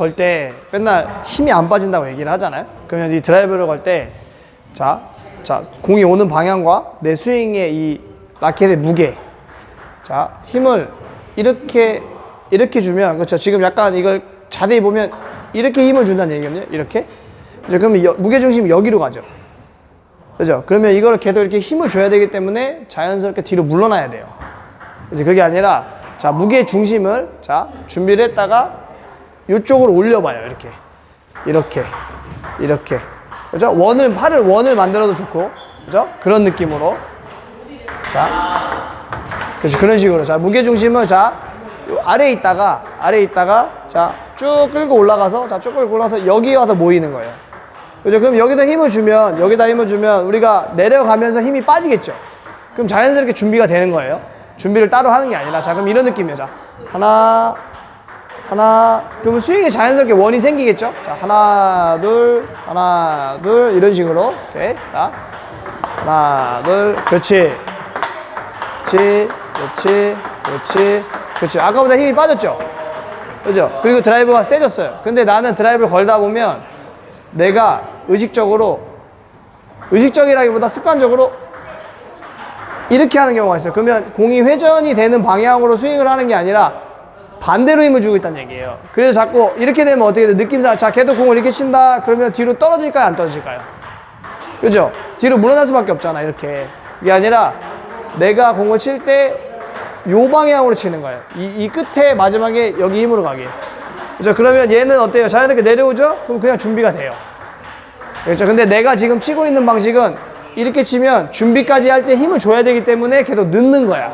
걸 때 맨날 힘이 안 빠진다고 얘기를 하잖아요. 그러면 이 드라이브를 걸 때, 자, 자, 공이 오는 방향과 내 스윙의 이 라켓의 무게, 자, 힘을 이렇게, 이렇게 주면, 그렇죠. 지금 약간 이걸 자세히 보면 이렇게 힘을 준다는 얘기거든요. 이렇게. 그러면 여- 무게 중심이 여기로 가죠. 그죠? 그러면 이걸 계속 이렇게 힘을 줘야 되기 때문에 자연스럽게 뒤로 물러나야 돼요. 이제 그게 아니라, 자, 무게 중심을, 자, 준비를 했다가 이쪽으로 올려봐요. 이렇게. 이렇게. 이렇게. 그죠? 원을, 팔을 원을 만들어도 좋고. 그죠? 그런 느낌으로. 자. 그렇죠. 그런 식으로. 자, 무게중심을 자, 요 아래에 있다가, 아래에 있다가, 자, 쭉 끌고 올라가서, 자, 쭉 끌고 올라가서 여기 와서 모이는 거예요. 그죠? 그럼 여기다 힘을 주면, 여기다 힘을 주면 우리가 내려가면서 힘이 빠지겠죠? 그럼 자연스럽게 준비가 되는 거예요. 준비를 따로 하는 게 아니라. 자, 그럼 이런 느낌이에요. 자, 하나, 하나, 그러면 스윙에 자연스럽게 원이 생기겠죠? 자, 하나, 둘, 하나, 둘, 이런 식으로. 오케이. 자, 하나, 둘, 그렇지. 그렇지, 그렇지, 그렇지, 그렇지. 아까보다 힘이 빠졌죠? 그죠? 그리고 드라이브가 세졌어요. 근데 나는 드라이브를 걸다 보면 내가 의식적으로, 의식적이라기보다 습관적으로 이렇게 하는 경우가 있어요. 그러면 공이 회전이 되는 방향으로 스윙을 하는 게 아니라 반대로 힘을 주고 있다는 얘기예요. 그래서 자꾸 이렇게 되면 어떻게 돼? 느낌상, 자, 걔도 공을 이렇게 친다. 그러면 뒤로 떨어질까요? 안 떨어질까요? 그죠? 뒤로 물러날 수밖에 없잖아, 이렇게. 이게 아니라 내가 공을 칠 때 요 방향으로 치는 거예요. 이, 이 끝에 마지막에 여기 힘으로 가게. 그죠? 그러면 얘는 어때요? 자연스럽게 내려오죠? 그럼 그냥 준비가 돼요. 그렇죠. 근데 내가 지금 치고 있는 방식은 이렇게 치면 준비까지 할 때 힘을 줘야 되기 때문에 계속 늦는 거야.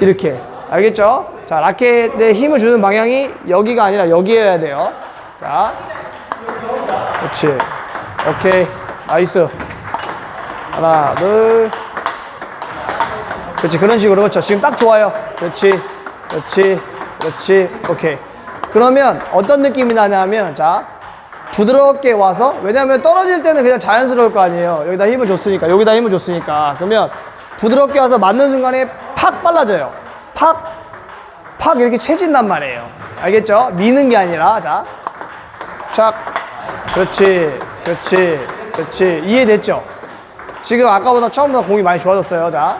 이렇게. 알겠죠? 자, 라켓에 힘을 주는 방향이 여기가 아니라 여기여야 돼요. 자. 그렇지. 오케이. 나이스. 하나, 둘. 그렇지. 그런 식으로. 그렇죠. 지금 딱 좋아요. 그렇지. 그렇지. 그렇지. 오케이. 그러면 어떤 느낌이 나냐면, 자. 부드럽게 와서, 왜냐면 떨어질 때는 그냥 자연스러울 거 아니에요. 여기다 힘을 줬으니까. 여기다 힘을 줬으니까. 그러면 부드럽게 와서 맞는 순간에 팍 빨라져요. 팍, 팍 이렇게 채진단 말이에요. 알겠죠? 미는 게 아니라, 자. 촥. 그렇지. 그렇지. 그렇지. 이해됐죠? 지금 아까보다 처음보다 공이 많이 좋아졌어요. 자.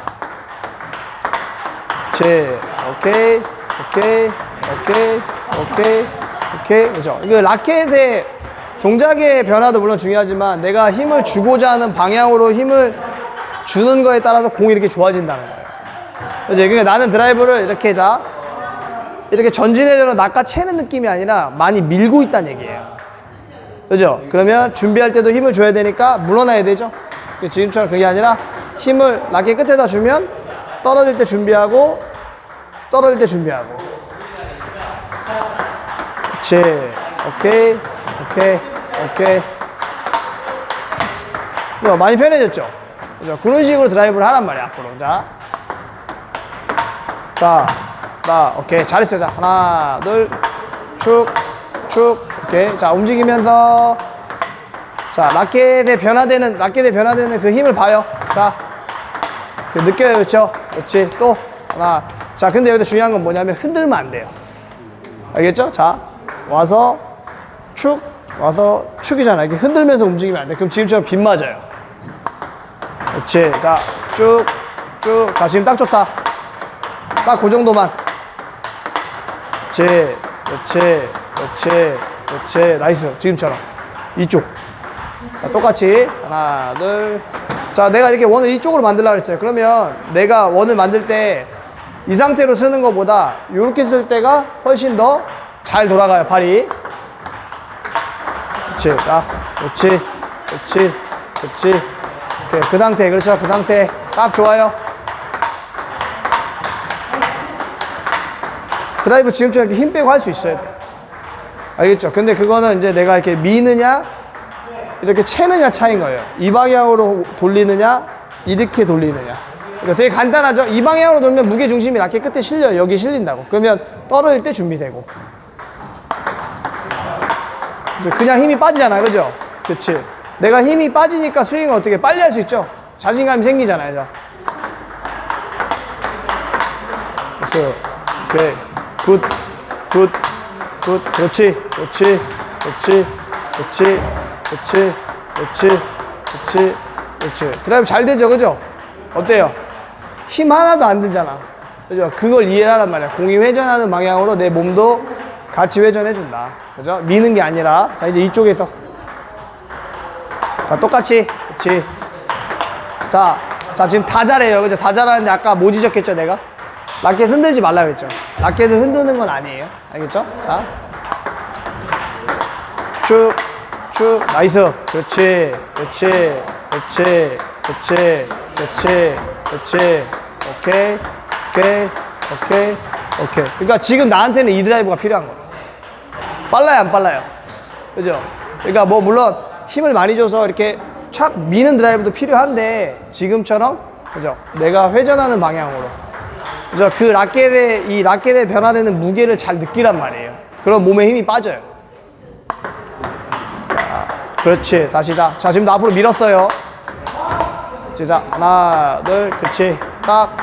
그렇지. 오케이. 오케이. 오케이. 오케이. 오케이. 그죠? 이거 라켓의 동작의 변화도 물론 중요하지만 내가 힘을 주고자 하는 방향으로 힘을 주는 거에 따라서 공이 이렇게 좋아진다는 거예요. 그죠? 그러니까 나는 드라이브를 이렇게 자. 이렇게 전진해서 낚아채는 느낌이 아니라 많이 밀고 있다는 얘기예요. 그죠? 그러면 준비할 때도 힘을 줘야 되니까 물러나야 되죠? 지금처럼 그게 아니라 힘을 라켓 끝에다 주면 떨어질 때 준비하고 떨어질 때 준비하고 그렇지 오케이 오케이 오케이 뭐 많이 편해졌죠? 그죠? 그런 식으로 드라이브를 하란 말이야 앞으로 자 자, 자, 오케이. 잘했어요. 자, 하나, 둘, 축, 축. 오케이. 자, 움직이면서. 자, 라켓에 변화되는, 라켓에 변화되는 그 힘을 봐요. 자, 그 느껴요. 그렇죠? 그렇지. 또, 하나. 자, 근데 여기서 중요한 건 뭐냐면 흔들면 안 돼요. 알겠죠? 자, 와서 축, 와서 축이잖아. 이렇게 흔들면서 움직이면 안 돼. 그럼 지금처럼 빗 맞아요. 그렇지. 자, 쭉, 쭉. 자, 지금 딱 좋다. 딱 그 정도만. 그렇지, 그렇지, 그렇지, 그렇지. 나이스. 지금처럼. 이쪽. 자, 똑같이. 하나, 둘. 자, 내가 이렇게 원을 이쪽으로 만들려고 했어요. 그러면 내가 원을 만들 때 이 상태로 쓰는 것보다 이렇게 쓸 때가 훨씬 더 잘 돌아가요, 팔이. 그렇지. 자, 그렇지, 그렇지, 그렇지. 오케이. 그 상태, 그렇죠. 그 상태. 딱 좋아요. 드라이브 지금처럼 이렇게 힘 빼고 할 수 있어야 돼. 알겠죠? 근데 그거는 이제 내가 이렇게 미느냐, 이렇게 채느냐 차인 거예요. 이 방향으로 돌리느냐, 이렇게 돌리느냐. 그러니까 되게 간단하죠? 이 방향으로 돌면 무게 중심이 라켓 끝에 실려요. 여기 실린다고. 그러면 떨어질 때 준비되고. 그냥 힘이 빠지잖아요. 그죠? 그치. 내가 힘이 빠지니까 스윙을 어떻게 빨리 할 수 있죠? 자신감이 생기잖아요. 자. 됐어요. 오케이. 굿, 굿, 굿. 그렇지, 그렇지, 그렇지, 그렇지, 그렇지, 그렇지, 그렇지, 그렇지. 그 드라이브 잘 되죠, 그죠? 어때요? 힘 하나도 안 들잖아. 그죠? 그걸 이해하란 말이야. 공이 회전하는 방향으로 내 몸도 같이 회전해준다. 그죠? 미는 게 아니라. 자, 이제 이쪽에서. 자, 똑같이. 그렇지. 자, 자, 지금 다 잘해요. 그죠? 다 잘하는데 아까 뭐 지적했죠, 내가? 라켓 흔들지 말라 그랬죠? 라켓을 흔드는 건 아니에요. 알겠죠? 자. 쭉, 쭉, 나이스. 그렇지, 그렇지, 그렇지, 그렇지, 그렇지, 그렇지. 오케이, 오케이, 오케이, 오케이. 그러니까 지금 나한테는 이 드라이브가 필요한 거예요. 빨라요, 안 빨라요? 그죠? 그러니까 뭐 물론 힘을 많이 줘서 이렇게 착 미는 드라이브도 필요한데 지금처럼 그죠? 내가 회전하는 방향으로 그죠? 그 라켓에 이 라켓에 변화되는 무게를 잘 느끼란 말이에요. 그럼 몸에 힘이 빠져요. 자, 그렇지. 다시 자. 자, 지금도 앞으로 밀었어요. 자, 하나, 둘, 그렇지. 딱,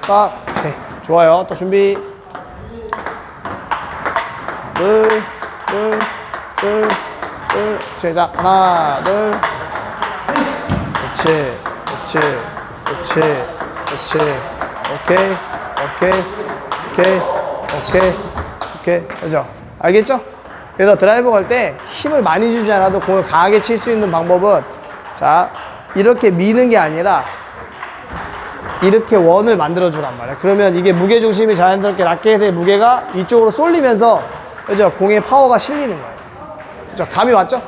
딱. 오케이. 좋아요. 또 준비. 둘, 둘, 둘, 둘. 자, 하나, 둘. 그렇지. 그렇지. 그렇지. 그렇지. 오케이. 오케이. 오케이. 오케이. 오케이. 그죠? 알겠죠? 그래서 드라이버 갈때 힘을 많이 주지 않아도 공을 강하게 칠 수 있는 방법은 자, 이렇게 미는 게 아니라 이렇게 원을 만들어 주란 말이야. 그러면 이게 무게 중심이 자연스럽게 라켓의 무게가 이쪽으로 쏠리면서 그죠? 공의 파워가 실리는 거예요. 그죠? 감이 왔죠?